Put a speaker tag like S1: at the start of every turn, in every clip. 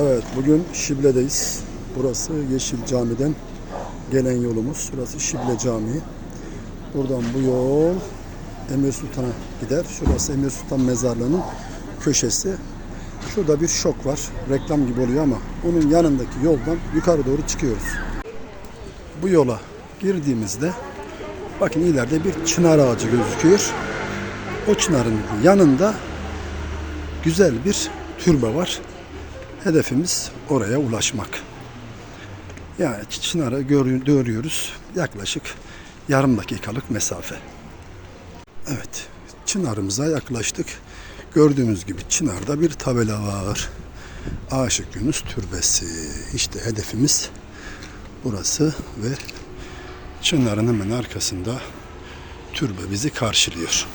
S1: Evet, bugün Şible'deyiz. Burası Yeşil Cami'den gelen yolumuz. Şurası Şible Camii. Buradan bu yol Emir Sultan'a gider. Şurası Emir Sultan Mezarlığı'nın köşesi. Şurada bir şok var. Reklam gibi oluyor ama onun yanındaki yoldan yukarı doğru çıkıyoruz. Bu yola girdiğimizde bakın ileride bir çınar ağacı gözüküyor. O çınarın yanında güzel bir türbe var. Hedefimiz oraya ulaşmak. Yani Çınar'ı gör- görüyoruz. Yaklaşık yarım dakikalık mesafe. Evet, Çınar'ımıza yaklaştık. Gördüğünüz gibi Çınar'da bir tabela var. Aşık Yunus Türbesi. İşte hedefimiz burası ve Çınar'ın hemen arkasında türbe bizi karşılıyor.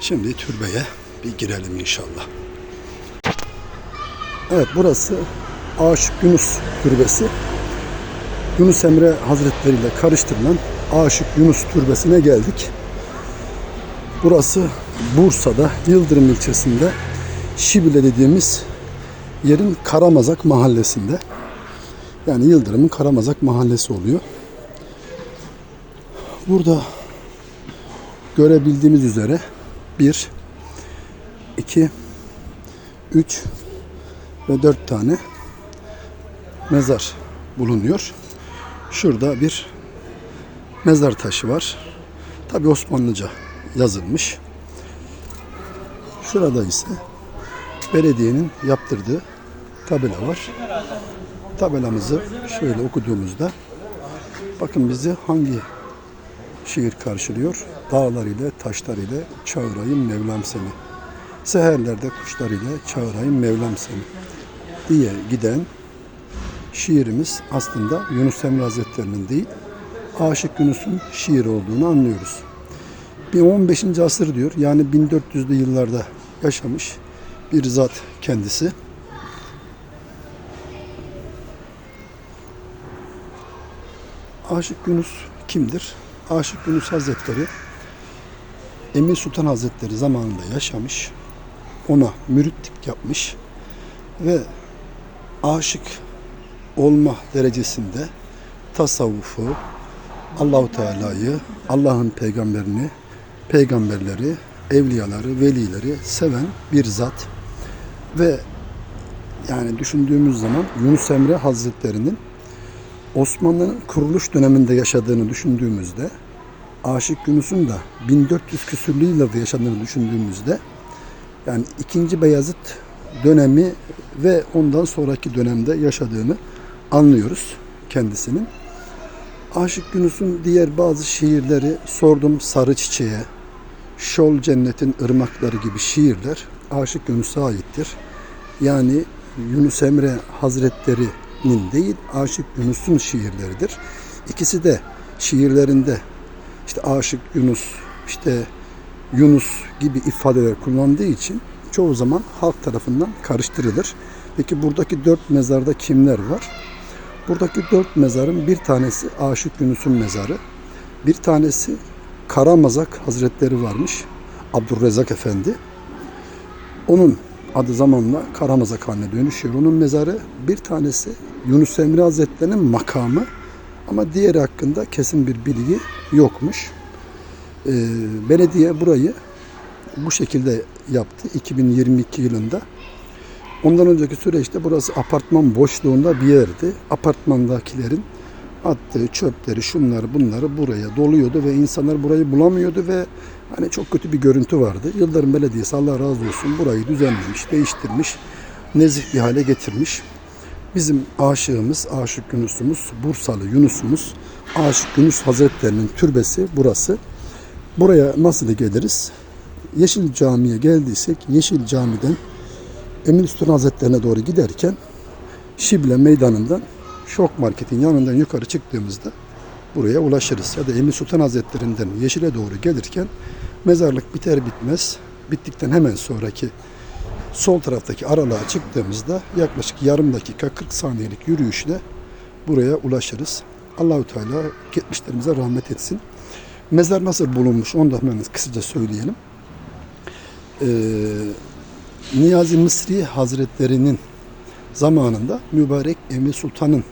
S1: Şimdi türbeye bir girelim inşallah. Evet burası Aşık Yunus Türbesi. Yunus Emre Hazretleri ile karıştırılan Aşık Yunus Türbesi'ne geldik. Burası Bursa'da Yıldırım ilçesinde Şibile dediğimiz yerin Karamazak mahallesinde. Yani Yıldırım'ın Karamazak mahallesi oluyor. Burada görebildiğimiz üzere bir, iki, üç ve dört tane mezar bulunuyor. Şurada bir mezar taşı var. Tabi Osmanlıca yazılmış. Şurada ise belediyenin yaptırdığı tabela var. Tabelamızı şöyle okuduğumuzda bakın bizi hangi şiir karşılıyor? Dağlarıyla, taşlarıyla çağırayım Mevlam seni. Seherlerde kuşlarıyla çağırayım Mevlam seni diye giden şiirimiz aslında Yunus Emre Hazretleri'nin değil, Aşık Yunus'un şiir olduğunu anlıyoruz. Bir 15. asır diyor, yani 1400'lü yıllarda yaşamış bir zat kendisi. Aşık Yunus kimdir? Aşık Yunus Hazretleri Emir Sultan Hazretleri zamanında yaşamış. Ona müritlik yapmış ve aşık olma derecesinde tasavvufu, Allahu Teala'yı, Allah'ın peygamberini, peygamberleri, evliyaları, velileri seven bir zat ve yani düşündüğümüz zaman Yunus Emre Hazretleri'nin Osmanlı'nın kuruluş döneminde yaşadığını düşündüğümüzde Aşık Yunus'un da 1400 küsürlü yıllarda yaşadığını düşündüğümüzde yani 2. Beyazıt dönemi ve ondan sonraki dönemde yaşadığını anlıyoruz kendisinin. Aşık Yunus'un diğer bazı şiirleri Sordum Sarı Çiçeğe, Şol Cennetin Irmakları gibi şiirler Aşık Yunus'a aittir. Yani Yunus Emre Hazretleri'nin değil Aşık Yunus'un şiirleridir. İkisi de şiirlerinde işte Aşık Yunus, işte Yunus gibi ifadeler kullandığı için çoğu zaman halk tarafından karıştırılır. Peki buradaki dört mezarda kimler var? Buradaki dört mezarın bir tanesi Aşık Yunus'un mezarı. Bir tanesi Karamazak Hazretleri varmış. Abdurrezzak Efendi. Onun adı zamanla Karamazak haline dönüşüyor. Onun mezarı bir tanesi Yunus Emre Hazretleri'nin makamı ama diğeri hakkında kesin bir bilgi yokmuş. Ee, belediye burayı bu şekilde yaptı 2022 yılında. Ondan önceki süreçte burası apartman boşluğunda bir yerdi. Apartmandakilerin attığı çöpleri, şunları, bunları buraya doluyordu ve insanlar burayı bulamıyordu ve hani çok kötü bir görüntü vardı. Yıldırım Belediyesi Allah razı olsun burayı düzenlemiş, değiştirmiş, nezih bir hale getirmiş. Bizim aşığımız, Aşık Yunus'umuz, Bursalı Yunus'umuz, Aşık Yunus Hazretlerinin türbesi burası. Buraya nasıl geliriz? Yeşil Cami'ye geldiysek Yeşil Cami'den Emin Sultan Hazretlerine doğru giderken Şible Meydanı'ndan Şok Market'in yanından yukarı çıktığımızda buraya ulaşırız. Ya da Emin Sultan Hazretlerinden Yeşil'e doğru gelirken mezarlık biter bitmez bittikten hemen sonraki sol taraftaki aralığa çıktığımızda yaklaşık yarım dakika 40 saniyelik yürüyüşle buraya ulaşırız. Allahu Teala geçmişlerimize rahmet etsin. Mezar nasıl bulunmuş onu da hemen kısaca söyleyelim. Ee, Niyazi Mısri Hazretleri'nin zamanında mübarek Emir Sultan'ın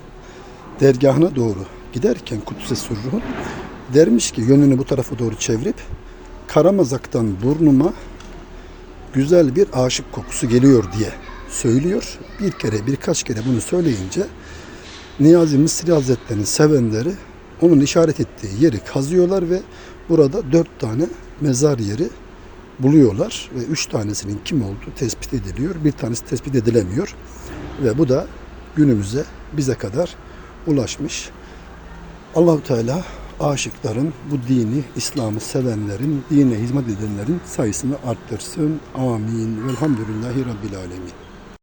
S1: dergahına doğru giderken Kudüs'e Sürruh'un dermiş ki yönünü bu tarafa doğru çevirip Karamazak'tan burnuma güzel bir aşık kokusu geliyor diye söylüyor. Bir kere birkaç kere bunu söyleyince Niyazi Mısri Hazretleri'nin sevenleri onun işaret ettiği yeri kazıyorlar ve burada dört tane mezar yeri buluyorlar ve üç tanesinin kim olduğu tespit ediliyor. Bir tanesi tespit edilemiyor ve bu da günümüze bize kadar ulaşmış. Allahu Teala aşıkların, bu dini, İslam'ı sevenlerin, dine hizmet edenlerin sayısını arttırsın. Amin. Velhamdülillahi Rabbil Alemin.